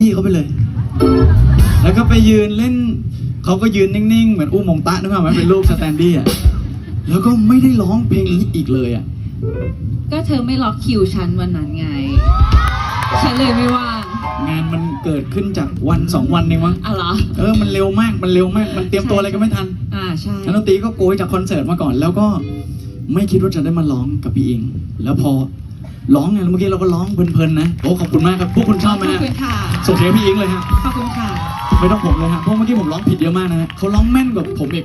พี่เขาไปเลย แล้วก็ไปยืนเล่น เขาก็ยืนนิ่งๆ เหมือนอุ้มมงตะนึกภาพไหมเป็นรูปสแตนดี้อะ แล้วก็ไม่ได้ร้องเพลงนี้อีกเลยอะ ก็เธอไม่ล็อกคิวฉันวันนั้นไง ฉันเลยไม่ว่าง งานมันเกิดขึ้นจากวันสองวันเองมั้งอะเหรอ เออ มันเร็วมาก มันเร็วมาก มันเตรียมตัวอะไรก็ไม่ทัน อ่าใช่ นักดนตรีก็โกยจากคอนเสิร์ตมาก่อน แล้วก็ไม่คิดว่าจะได้มาร้องกับพี่อิง แล้วพอ ร้องไงเมื่อกี้เราก็ร้องเพลินๆนะโอ้ขอบคุณมากครับพวกคุณชอบไหมขอบฮะคุณค่ะ ส่งเสียงให้พี่อิงเลยฮะขอบคุณค่ะ ไม่ต้องผมเลยฮะเพราะเมื่อกี้ผมร้องผิดเยอะมากนะฮะเขาร้องแม่นกว่าผมอีก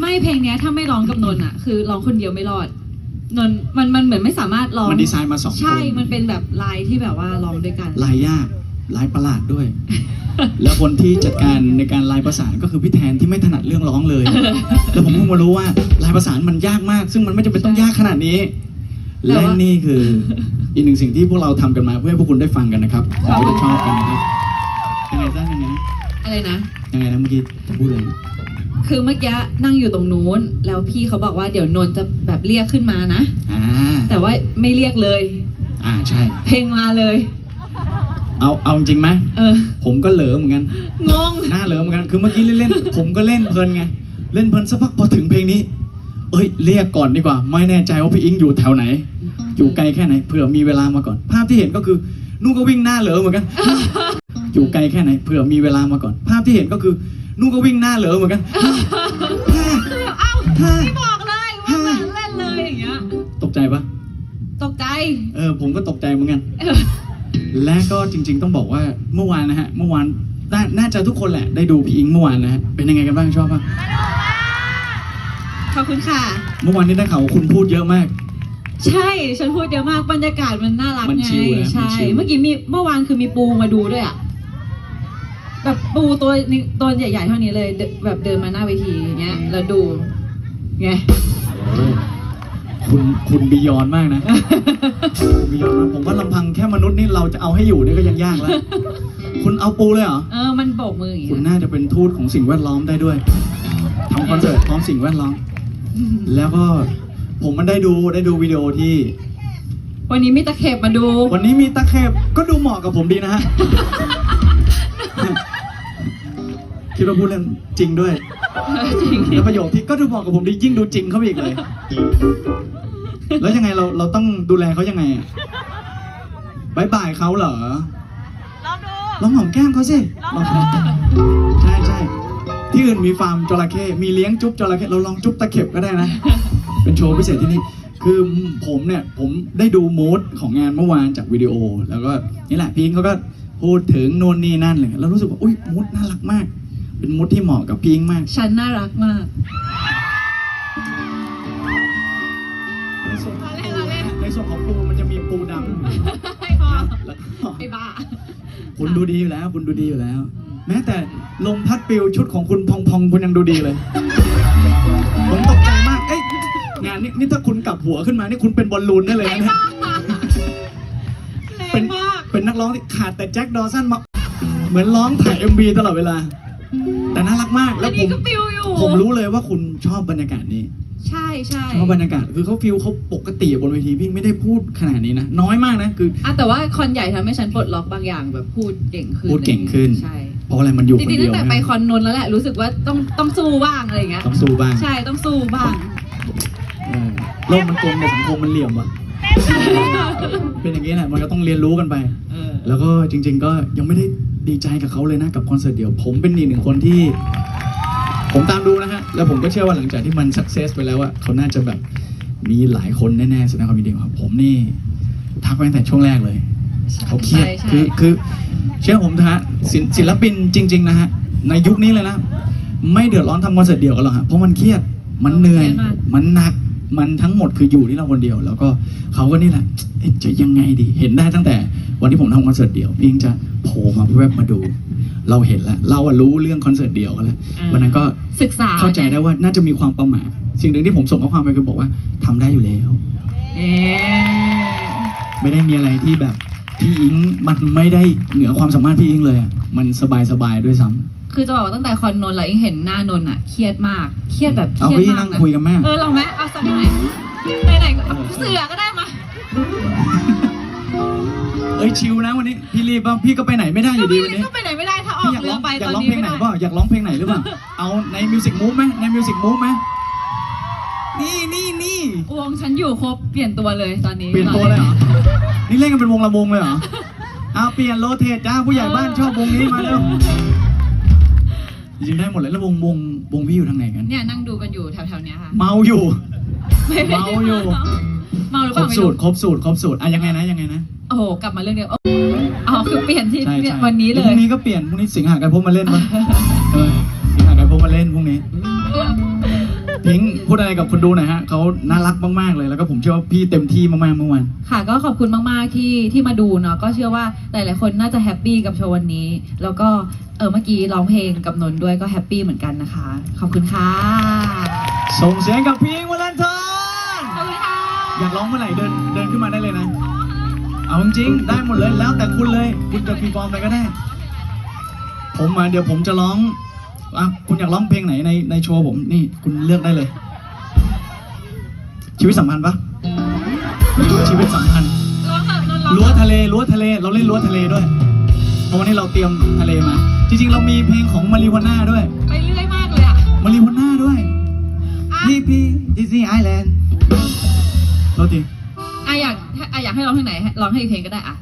ไม่เพลงเนี้ยถ้าไม่ร้องกับนนท์อะ คือร้องคนเดียวไม่รอด นนท์มันมันเหมือนไม่สามารถร้องมันดีไซน์มาสองคน ใช่ มันเป็นแบบลายที่แบบว่าร้องด้วยกัน ลายยากลายประหลาดด้วย แล้วคนที่จัดการในการลายประสานก็คือพี่แทนที่ไม่ถนัดเรื่องร้องเลย แล้วผมเพิ่งมารู้ว่าลายประสานมันยากมาก ซึ่งมันไม่จำเป็นต้องยากขนาดนี้ แต่และว่านี่คืออีกหนึ่งสิ่งที่พวกเราทำกันมาเพื่อให้พวกคุณได้ฟังกันนะครับผมก็จะชอบกันนะครับยังไงซ่ายังไงนะอะไรนะ ยังไงนะเมื่อกี้จะพูดอะไรนะคือเมื่อกี้นั่งอยู่ตรงนู้น แล้วพี่เขาบอกว่าเดี๋ยวนนท์จะแบบเรียกขึ้นมานะ อ่าแต่ว่าไม่เรียกเลย อ่าใช่ เพลงมาเลย เอาเอาจริงไหมเออ ผมก็เหลอเหมือนกัน งง หน้าเหลิมเหมือนกัน คือเมื่อกี้เล่นๆ ผมก็เล่นเพลินไง เล่นเพลินสักพักพอถึงเพลงนี้ เอ้ย เรียกก่อนดีกว่า ไม่แน่ใจว่าพี่อิงอยู่แถวไหน อยู่ไกลแค่ไหนเผื่อมีเวลามาก่อน ภาพที่เห็นก็คือนุ่งก็วิ่งหน้าเหลิมเหมือนกัน อยู่ไกลแค่ไหนเผื่อมีเวลามาก่อน ภาพที่เห็นก็คือนุ่งก็วิ่งหน้าเหลิมเหมือนกัน เอ้าไม่บอกเลยว่าแบบเล่นเลยอย่างเงี้ย ตกใจปะตกใจ เออผมก็ตกใจเหมือนกันและก็จริง ๆ ต้องบอกว่าเมื่อวานนะฮะ เมื่อวานน่าน่าจะทุกคนแหละได้ดูพี่อิงเมื่อวานนะฮะเป็นยังไงกันบ้างชอบปะขอบคุณค่ะ เมื่อวานนี้ได้ข่าวว่าคุณพูดเยอะมาก ใช่ฉันพูดเยอะมากบรรยากาศมันน่ารักมันไงชิลนะใช่มันชิล เมื่อกี้มีเมื่อวานคือมีปูมาดูด้วยอะแบบปูตัวนี้ตัวใหญ่ๆเท่านี้เลยเดินแบบเดินมาหน้าเวทีอย่างเงี้ยแล้วดูไงคุณคุณบียอนมากนะบียอนมากผมว่าลำพังแค่มนุษย์นี่เราจะเอาให้อยู่นี่ก็ยังยากแล้ว คุณเอาปูเลยเหรอ เออมันโบกมืออย่างคุณเงี้ยน่าจะเป็นทูตของสิ่งแวดล้อมได้ด้วยทำคอนเสิร์ตพร้อมสิ่งแวดล้อม แล้วก็ ผมมันได้ดูได้ดูวิดีโอที่ วันนี้มีตะเข็บมาดูวันนี้มีตะเข็บก็ดูเหมาะกับผมดีนะฮะ คิดว่าพูดเล่นจริงด้วย จริงแล้วประโยคที่ก็ดูเหมาะกับผมดียิ่งดูจริงเข้าไปอีกเลย แล้วยังไงเราเราต้องดูแลเขายังไงอะบายบายเขาเหรอ ลองดูลองหอมแก้มเขาสิลองใช่ใช่ที่อื่นมีฟาร์มจระเข้มีเลี้ยงจุ๊บจระเข้เราลองจุ๊บตะเข็บก็ได้นะ เป็นโชว์พิเศษที่นี่คือผมเนี่ยผมได้ดูมูดของงานเมื่อวานจากวิดีโอ แล้วก็นี่แหละพีงเขาก็พูดถึงโน่นนี่นั่นเลยแล้วรู้สึกว่าอุ้ยมูดน่ารักมาก เป็นมูดที่เหมาะกับพีงมากฉันน่ารักมากในส่วนเราเล่นเราเล่นในส่วนของปูมันจะมีปูดำให้พอแล้วก็ไอ้บ้าคุณดูดีอยู่แล้ว คุณดูดีอยู่แล้ว แม้แต่ลมพัดปิวชุดของคุณพองพองๆคุณยังดูดีเลยผมตกใจมากเอ้ย งานนี้นี่ถ้าคุณกลับหัวขึ้นมานี่คุณเป็นบอลลูนได้เลยไอ้นะเนี่ยบ้าแรเป็นงมากเป็นนักร้องที่ขาดแต่แจ็คดอสันมา เหมือนร้องถ่าย MV ตลอดเวลา แต่น่ารักมากอัแล้นวผนี้มก็ปิวอยู่ผมรู้เลยว่าคุณชอบบรรยากาศนี้ ใช่ใช่ชอบบรรยากาศคือเขาฟิลเขาปกติบนเวทีพี่ไม่ได้พูดขนาดนี้นะ น้อยมากนะคืออะแต่ว่าคอนใหญ่ทำให้ฉันปลดล็อกบางอย่างแบบพูดเก่งขึ้นพูดเก่งขึ้นใช่เพราะอะไรมันอยู่จคนริงๆเดีตั้ยวงแต่นะไปคอนนนท์แล้วแหละรู้สึกว่าต้องต้องสู้บ้างอะไรอย่างเงี้ยต้องสู้บ้างใช่ต้องสู้บ้างเออ โลกมันกลมแต่สังคมมันเหลี่ยมว่ะเป็นอย่างนี้แหละมันก็ต้องเรียนรู้กันไปเออแล้วก็จริง ๆ ก็ยังไม่ได้ดีใจกับเขาเลยนะกับคอนเสิร์ตเดี่ยว ผมเป็นอีกหนึ่งคนที่ ผมตามดูนะฮะ แล้วผมก็เชื่อว่าหลังจากที่มันสักเซสไปแล้วอะเขาน่าจะแบบมีหลายคนแน่ๆแสดงความยินดีกับผมนี่ทักไปตั้งแต่ช่วงแรกเลยเขาเครียดใช่ใช่คือคือเชื่อผมเถอะฮะศิลศิลปินจริง ๆ นะฮะ ในยุคนี้เลยนะ ไม่เดือดร้อนทำคอนเสิร์ตเดี่ยวกันหรอกฮะเพราะมันเครียดมันเหนื่อยมันหนัก มันทั้งหมดคืออยู่ที่เราคนเดียว แล้วก็เขาก็นี่แหละเอ๊ะจะยังไงดี เห็นได้ตั้งแต่วันที่ผมทำคอนเสิร์ตเดี่ยวพี่อิงจะโผล่มาแวบมาดู เราเห็นแล้วเราอะรู้เรื่องคอนเสิร์ตเดี่ยวกันแล้ววันนั้นก็ศึกษาเข้าใจได้ว่าน่าจะมีความประมาทสิ่งหนึ่งที่ผมส่งข้อความไปคือบอกว่าทำได้อยู่แล้วเอ๊ะไม่ได้มีอะไรที่แบบพี่อิงมันไม่ได้เหนือความสามารถพี่อิงเลยอะมันสบายสบายๆด้วยซ้ำคือจะบอกว่าตั้งแต่คอนนนท์แล้วยังเห็นหน้านนท์อะเครียดมาก เครียดแบบเคเอารียดพี่มานั่กงนะคุยกันแม่เออลองไหมเอา สักหน่อยไหนไหนๆก็เอาเสือก็ได้มาเเอ้ยชิลนะวันนี้พี่รีบป่ะพี่ก็ไปไหนไม่ได้อยู่ดีวันนี้ก็ไปไหนไม่ได้ถ้าออพี่กอยากเรืร้อองไปอยาตอกนร้องนี้เพลงไม่ไหนได้เปล่าอยากร้องเพลงไหนหรือเปล่าเอาในมิวสิกมูฟไหมในมิวสิกมูฟไหมนี่นี่นี่วงฉันอยู่ครบเปลี่ยนตัวเลยตอนนี้เปลี่ยนตัวเลยเหรอนี่เล่นกันเป็นวงละวงเลยเหรอเอาเปลี่ยนโรเทตจ้าผู้ใหญ่บ้านชอบวงนี้มาเร็วจริงๆได้หมดเลยแล้ววงวงวงพี่อยู่ทางไหนกัน เนี่ยนั่งดูกันอยู่แถวๆเนี้ยค่ะ เมาอยู่ไม่ได้ เมาอยู่ เมาหรือคเปรล่าบไม่สูรู้ตร ครบสูตร ครบสูตรอะยังไงนะ ยังไงนะ โอ้โห กลับมาเรื่องเดียวอ๋อคือเปลี่ยนที่ใช่เปลี่ยนใช่วันนี้เลพรุ่ยงนี้ก็เปลี่ยน พรุ่งนี้สิงหากันพบมาเล่นมั้ยเออสิงหากันพบมาเล่นพรุ่งนี้ พิงค์พูดอะไรกับคนดูหน่อยฮะ เขาน่ารักมากๆเลย แล้วก็ผมเชื่อว่าพี่เต็มที่มากๆเมื่อวาน ค่ะก็ขอบคุณมากๆที่ที่มาดูเนาะก็เชื่อว่าหลายๆคนน่าจะแฮปปี้กับโชว์วันนี้ แล้วก็เออเมื่อกี้ร้องเพลงกับนนท์ด้วยก็แฮปปี้เหมือนกันนะคะ ขอบคุณค่ะ ส่งเสียงกับพิงค์วลันทอนขอบคุณค่ะ อยากร้องเมื่อไหร่เดินเดินขึ้นมาได้เลยนะ เอาจริงๆได้หมดเลยแล้วแต่คุณเลย คุณจะฟรีฟอร์มอะไรก็ได้ ผมมาเดี๋ยวผมจะร้องอะคุณอยากร้องเพลงไหนในในโชว์ผมนี่คุณเลือกได้เลย ชีวิตสัมพันธ์ปะชีวิตสัมพันธ์ร้องค่ะนนท์ร้องรั้วทะเลรั้วทะเล เราเล่นรั้วทะเลด้วย เพราะวันนี้เราเตรียมทะเลมา จริง ๆ เรามีเพลงของมาริวาน่าด้วย ไปเรื่อยมากเลยอะมาริวาน่าด้วยอะพี่พี่ดิสนีย์ไอแลนด์ โทษทีอะอยากอะอยากให้ร้องเพลงไหนร้องให้อีกเพลงก็ได้อะ